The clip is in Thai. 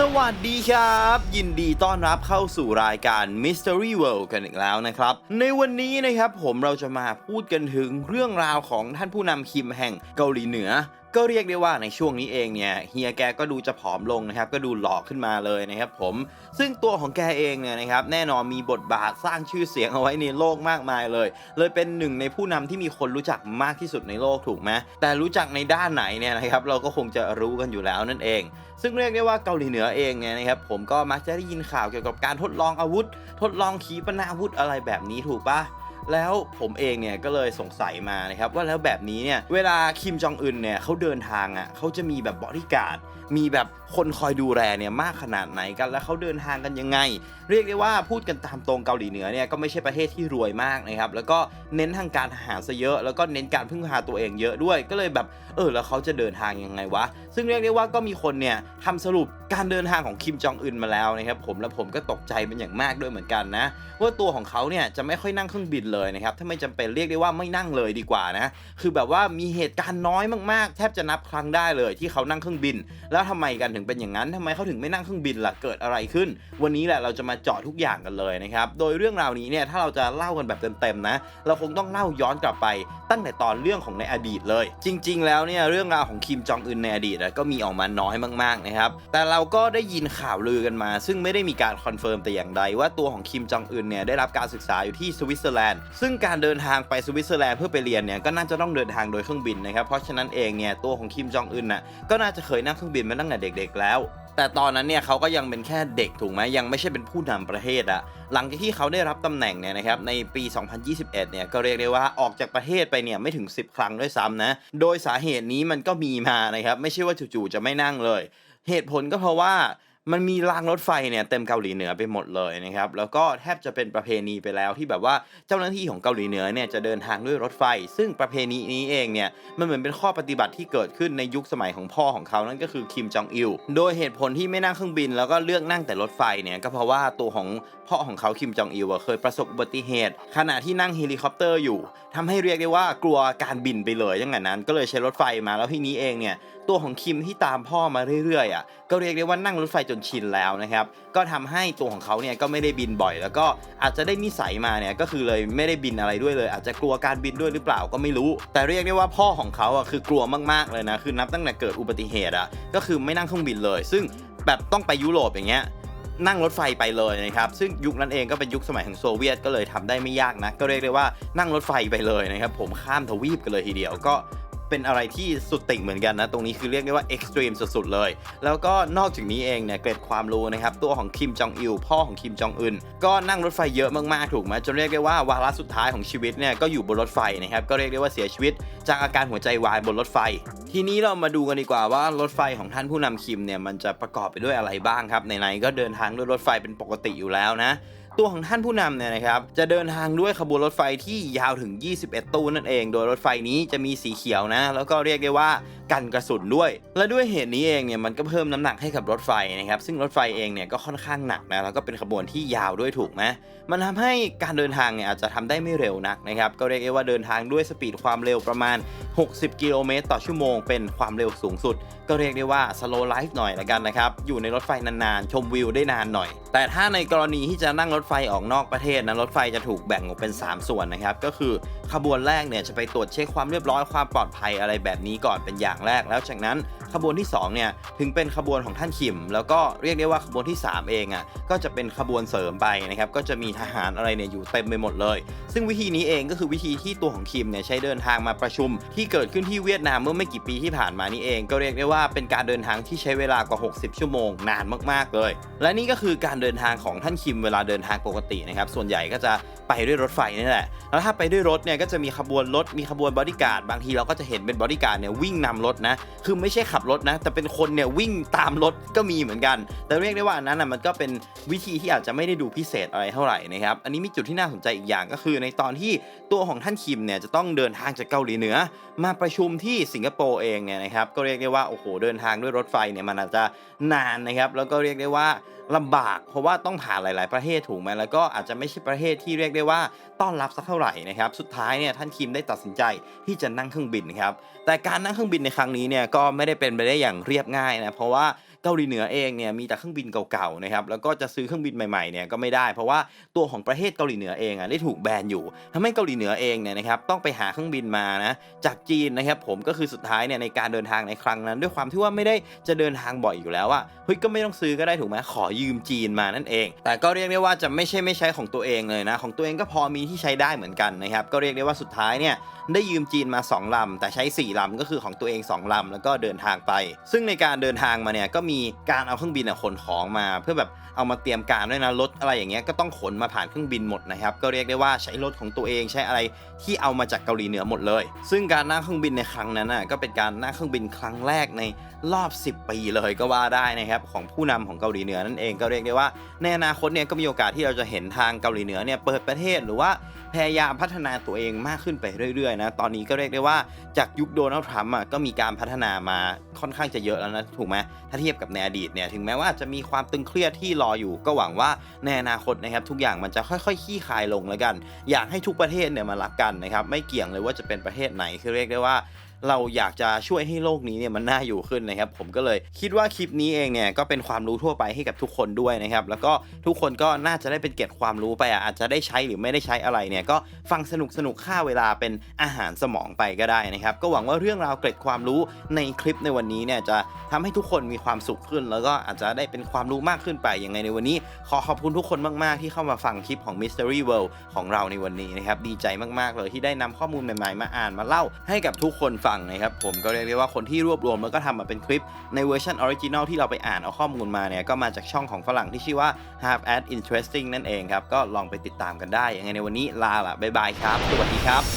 สวัสดีครับ ยินดีต้อนรับเข้าสู่รายการ Mystery World กันอีกแล้วนะครับ ในวันนี้นะครับผมเราจะมาพูดกันถึงเรื่องราวของท่านผู้นำคิมแห่งเกาหลีเหนือ ก็เรียกได้ว่าในช่วงนี้เองเนี่ยเฮียแกก็ดูจะผอมลงนะครับ ก็ดูหล่อขึ้นมาเลยนะครับผมซึ่งตัวของแกเองเนี่ยนะครับแน่นอนมีบทบาทสร้างชื่อเสียงเอาไว้ในโลกมากมายเลย เลยเป็นหนึ่งในผู้นำที่มีคนรู้จักมากที่สุดในโลกถูกไหมแต่รู้จักในด้านไหนเนี่ยนะครับเราก็คงจะรู้กันอยู่แล้วนั่นเอง ซึ่งเรียกได้ว่าเกาหลีเหนือเองเนี่ยนะครับผมก็มักจะได้ยินข่าวเกี่ยวกับการทดลองอาวุธ ทดลองขีปนาวุธอะไรแบบนี้ถูกปะ แล้วผมเองเนี่ยก็เลยสงสัยมานะครับว่าแล้วแบบนี้เนี่ยเวลาคิมจองอึนเนี่ยเขาเดินทางอะเขาจะมีแบบบริการดมีแบบคนคอยดูแลเนี่ยมากขนาดไหนกัน แล้วเขาเดินทางกันยังไง เรียกได้ว่าพูดกันตามตรงเกาหลีเหนือเนี่ยก็ไม่ใช่ประเทศที่รวยมากนะครับแล้วก็เน้นทางการทหารซะเยอะ แล้วก็เน้นการพึ่งพาตัวเองเยอะด้วย ก็เลยแบบเออแล้วเขาจะเดินทางยังไงวะ ซึ่งเรียกได้ว่าก็มีคนเนี่ยทำสรุปการเดินทางของคิมจองอึนมาแล้วนะครับผมและผมก็ตกใจเป็นอย่างมากด้วยเหมือนกันนะว่าตัวของเขาเนี่ยจะไม่ค่อยนั่งเครื่องบินเลยนะครับถ้าไม่จำเป็นเรียกได้ว่าไม่นั่งเลยดีกว่านะคือแบบว่ามีเหตุการณ์น้อยมากๆ แทบจะนับครั้งได้เลยที่เขานั่งเครื่องบิน แล้วทำไมกันถึงเป็นอย่างนั้นทำไมเขาถึงไม่นั่งเครื่องบินล่ะเกิดอะไรขึ้น วันนี้แหละเราจะมาเจาะทุกอย่างกันเลยนะครับโดยเรื่องราวนี้เนี่ยถ้าเราจะเล่ากันแบบเต็มๆนะเราคงต้องเล่าย้อนกลับไป ตั้งแต่ตอนเรื่องของในอดีตเลย จริง ๆ แล้วเนี่ยเรื่องราวของคิมจองอึนในอดีตก็มีออกมาน้อยมากๆนะครับแต่เราก็ได้ยินข่าวลือกันมา ซึ่งไม่ได้มีการคอนเฟิร์มแต่อย่างใดว่าตัวของคิมจองอึนเนี่ยได้รับการศึกษาอยู่ที่สวิตเซอร์แลนด์ซึ่งการเดินทางไปสวิตเซอร์แลนด์เพื่อไปเรียนเนี่ยก็น่าจะต้องเดินทางโดยเครื่องบินนะครับเพราะฉะนั้นเองเนี่ยตัวของคิมจองอึนน่ะก็น่าจะเคยนั่งเครื่องบินมาตั้งแต่เด็ก ๆ แล้ว แต่ตอนนั้นเนี่ยเขาก็ยังเป็นแค่เด็กถูกไหมยังไม่ใช่เป็นผู้นำประเทศอะหลังจากที่เขาได้รับตำแหน่งเนี่ยนะครับในปี 2021 เนี่ยก็เรียกได้ว่าออกจากประเทศไปเนี่ยไม่ถึง 10 ครั้งด้วยซ้ำนะโดยสาเหตุนี้มันก็มีมานะครับไม่ใช่ว่าจู่ๆจะไม่นั่งเลย เหตุผลก็เพราะว่า มันมีรางรถไฟเนี่ยเต็มเกาหลีเหนือไปหมดเลยนะครับแล้วก็แทบจะเป็นประเพณีไปแล้วที่แบบว่าเจ้าหน้าที่ของเกาหลีเหนือเนี่ยจะเดินทางด้วยรถไฟ ซึ่งประเพณีนี้เองเนี่ยมันเหมือนเป็นข้อปฏิบัติที่เกิดขึ้นในยุคสมัยของพ่อของเขานั่นก็คือคิมจองอิลโดยเหตุผลที่ไม่นั่งเครื่องบิน แล้วก็เลือกนั่งแต่รถไฟเนี่ยก็เพราะว่าตัวของพ่อของเขาคิมจองอิลเคยประสบอุบัติเหตุ ขณะที่นั่งเฮลิคอปเตอร์อยู่ทำให้เรียกได้ว่ากลัวการบินไปเลยอย่างนั้น ก็เลยใช้รถไฟมาแล้วทีนี้เองเนี่ยตัวของคิมที่ตามพ่อมาเรื่อยๆอะก็เรียกได้ว่านั่งรถไฟจนชินแล้วนะครับ ก็ทำให้ตัวของเขาเนี่ยก็ไม่ได้บินบ่อย แล้วก็อาจจะได้นิสัยมาเนี่ยก็คือเลยไม่ได้บินอะไรด้วยเลย อาจจะกลัวการบินด้วยหรือเปล่าก็ไม่รู้ แต่เรียกได้ว่าพ่อของเขาอะคือกลัวมากๆเลยนะคือนับตั้งแต่เกิดอุบัติเหตุอะก็คือไม่นั่งเครื่องบินเลย ซึ่งแบบต้องไปยุโรปอย่างเงี้ยนั่งรถไฟไปเลยนะครับ ซึ่งยุคนั้นเองก็เป็นยุคสมัยของโซเวียตก็เลยทำได้ไม่ยากนะ ก็เรียกได้ว่านั่งรถไฟไปเลยนะครับ ผมข้ามทวีปกันเลยทีเดียวก็ เป็นอะไรที่สุดติ่งเหมือนกันนะ ตรงนี้คือเรียกได้ว่าเอ็กซ์ตรีมสุดๆเลย แล้วก็นอกจากนี้เองเนี่ยเกร็ดความรู้นะครับ ตัวของคิมจองอิลพ่อของคิมจองอึนก็นั่งรถไฟเยอะมากๆถูกไหมจนเรียกได้ว่าวาระสุดท้ายของชีวิตเนี่ยก็อยู่บนรถไฟนะครับก็เรียกได้ว่าเสียชีวิต จากอาการหัวใจวายบนรถไฟ ทีนี้เรามาดูกันดีกว่าว่ารถไฟของท่านผู้นำคิมเนี่ยมันจะประกอบไปด้วยอะไรบ้างครับไหนๆก็เดินทางด้วยรถไฟเป็นปกติอยู่แล้วนะ ตัวของท่านผู้นำเนี่ยนะครับจะเดินทางด้วยขบวนรถไฟที่ยาวถึง 21 ตู้นั่นเอง โดยรถไฟนี้จะมีสีเขียวนะ แล้วก็เรียกได้ว่ากันกระสุนด้วย และด้วยเหตุนี้เองเนี่ยมันก็เพิ่มน้ำหนักให้กับรถไฟนะครับซึ่งรถไฟเองเนี่ยก็ค่อนข้างหนักนะแล้วก็เป็นขบวนที่ยาวด้วยถูกไหมมันทำให้การเดินทางเนี่ยอาจจะทำได้ไม่เร็วนักนะครับก็เรียกได้ว่าเดินทางด้วยสปีดความเร็วประมาณ 60 กิโลเมตรต่อชั่วโมงเป็นความเร็วสูงสุด ก็เรียกได้ว่า slow life หน่อยละกันนะครับอยู่ในรถไฟนานๆ ชมวิวได้นานหน่อย แต่ถ้าในกรณีที่จะนั่งรถไฟออกนอกประเทศนะรถไฟจะถูกแบ่งออกเป็น 3 ส่วนนะครับก็คือขบวนแรกเนี่ยจะไปตรวจเช็คความเรียบร้อยความปลอดภัยอะไรแบบนี้ก่อนเป็นอย่างแรก แล้วจากนั้นขบวนที่2เนี่ยถึงเป็นขบวนของท่านคิม แล้วก็เรียกได้ว่าขบวนที่ 3 เองอะก็จะเป็นขบวนเสริมไปนะครับก็จะมีทหารอะไรเนี่ยอยู่เต็มไปหมดเลย ซึ่งวิธีนี้เองก็คือวิธีที่ตัวของคิมเนี่ยใช้เดินทางมาประชุม ที่เกิดขึ้นที่เวียดนามเมื่อไม่กี่ปีที่ผ่านมานี่เองก็เรียกได้ว่าเป็นการเดินทางที่ใช้เวลากว่า 60 ชั่วโมงนานมาก ๆ เลย และนี่ก็คือการเดินทางของท่านคิมเวลาเดินทางปกตินะครับส่วนใหญ่ก็จะไปด้วยรถไฟนี่แหละ แล้วถ้าไปด้วยรถเนี่ยก็จะมีขบวนรถ มีขบวนบอดี้การ์ด บางทีเราก็จะเห็นเป็นบอดี้การ์ดเนี่ยวิ่งนำรถนะ คือไม่ใช่ขับรถนะ แต่เป็นคนเนี่ยวิ่งตามรถก็มีเหมือนกัน แต่เรียกได้ว่าอันนั้นนะมันก็เป็นวิธีที่อาจจะไม่ได้ดูพิเศษอะไรเท่าไหร่นะครับ อันนี้มีจุดที่น่าสนใจอีกอย่างก็คือ ในตอนที่ตัวของท่านคิมเนี่ยจะต้องเดินทางจากเกาหลีเหนือ มาประชุมที่สิงคโปร์เองเนี่ยนะครับ ก็เรียกได้ว่าโอ้โหเดินทางด้วยรถไฟเนี่ยมันอาจจะนานนะครับ แล้วก็เรียกได้ว่าลำบาก เพราะว่าต้องผ่านหลาย ๆ ประเทศถูกไหมแล้วก็อาจจะไม่ใช่ประเทศที่เรียกได้ว่าต้อนรับสักเท่าไหร่นะครับสุดท้ายเนี่ยท่านคิมได้ตัดสินใจที่จะนั่งเครื่องบินครับแต่การนั่งเครื่องบินในครั้งนี้เนี่ยก็ไม่ได้เป็นไปได้อย่างเรียบง่ายนะเพราะว่า เกาหลีเหนือเองเนี่ยมีแต่เครื่องบินเก่าๆนะครับแล้วก็จะซื้อเครื่องบินใหม่ๆเนี่ยก็ไม่ได้ เพราะว่าตัวของประเทศเกาหลีเหนือเองอะได้ถูกแบนอยู่ทำให้เกาหลีเหนือเองเนี่ยนะครับต้องไปหาเครื่องบินมานะจากจีนนะครับผมก็คือสุดท้ายเนี่ยในการเดินทางในครั้งนั้น ด้วยความที่ว่าไม่ได้จะเดินทางบ่อยอยู่แล้วอะเฮ้ยก็ไม่ต้องซื้อก็ได้ถูกไหมขอยืมจีนมานั่นเอง แต่ก็เรียกได้ว่าจะไม่ใช่ไม่ใช้ของตัวเองเลยนะของตัวเองก็พอมีที่ใช้ได้เหมือนกันนะครับก็เรียกได้ว่าสุดท้ายเนี่ยได้ยืมจีนมา 2 ลำ แต่ใช้ 4 ลำก็คือของตัวเอง 2 ลำ แล้วก็เดินทางไป ซึ่งในการเดินทางมาเนี่ยก็มีการเอาเครื่องบินขนของมา เพื่อแบบเอามาเตรียมการด้วยนะรถอะไรอย่างเงี้ยก็ต้องขนมาผ่านเครื่องบินหมดนะครับก็เรียกได้ว่าใช้รถของตัวเองใช้อะไรที่เอามาจากเกาหลีเหนือหมดเลย ซึ่งการนั่งเครื่องบินในครั้งนั้นน่ะก็เป็นการนั่งเครื่องบินครั้งแรกในรอบ 10 ปีเลยก็ว่าได้นะครับของผู้นำของเกาหลีเหนือนั่นเองก็เรียกได้ว่า ในอนาคตเนี่ยก็มีโอกาสที่เราจะเห็นทางเกาหลีเหนือเนี่ยเปิดประเทศหรือว่าพยายามพัฒนาตัวเองมากขึ้นไปเรื่อยๆนะ ตอนนี้ก็เรียกได้ว่าจากยุคโดนัลด์ทรัมป์อะก็มีการพัฒนามาค่อนข้างจะเยอะแล้วนะ ถูกไหมถ้าเทียบกับในอดีตเนี่ยถึงแม้ว่าจะมีความตึงเครียดที่รออยู่ ก็หวังว่าในอนาคตนะครับทุกอย่างมันจะค่อยๆขี้คายลงแล้วกัน อยากให้ทุกประเทศเนี่ยมารักกันนะครับไม่เกี่ยงเลยว่าจะเป็นประเทศไหนคือเรียกได้ว่า เราอยากจะช่วยให้โลกนี้เนี่ยมันน่าอยู่ขึ้นนะครับ ผมก็เลยคิดว่าคลิปนี้เองเนี่ยก็เป็นความรู้ทั่วไปให้กับทุกคนด้วยนะครับ แล้วก็ทุกคนก็น่าจะได้เป็นเกร็ดความรู้ไปอะอาจจะได้ใช้หรือไม่ได้ใช้อะไรเนี่ยก็ฟังสนุกสนุกค่าเวลาเป็นอาหารสมองไปก็ได้นะครับ ก็หวังว่าเรื่องราวเกร็ดความรู้ในคลิปในวันนี้เนี่ยจะทำให้ทุกคนมีความสุขขึ้น แล้วก็อาจจะได้เป็นความรู้มากขึ้นไปยังไงในวันนี้ ขอขอบคุณทุกคนมากๆ ที่เข้ามาฟังคลิปของ Mystery World ของเราในวันนี้นะครับดีใจมากๆเลยที่ได้นำข้อมูลใหม่ๆมาอ่านมาเล่าให้กับทุกคนฟังนะครับผมก็เรียกได้ว่าคนที่รวบรวมแล้วก็ทำมาเป็นคลิปในเวอร์ชันออริจินอลที่เราไปอ่านเอาข้อมูลมาเนี่ยก็มาจากช่องของฝรั่งที่ชื่อว่า Half a d Interesting นั่นเองครับ ก็ลองไปติดตามกันได้ยังไงในวันนี้ลาละบ๊ายบายครับ สวัสดีครับ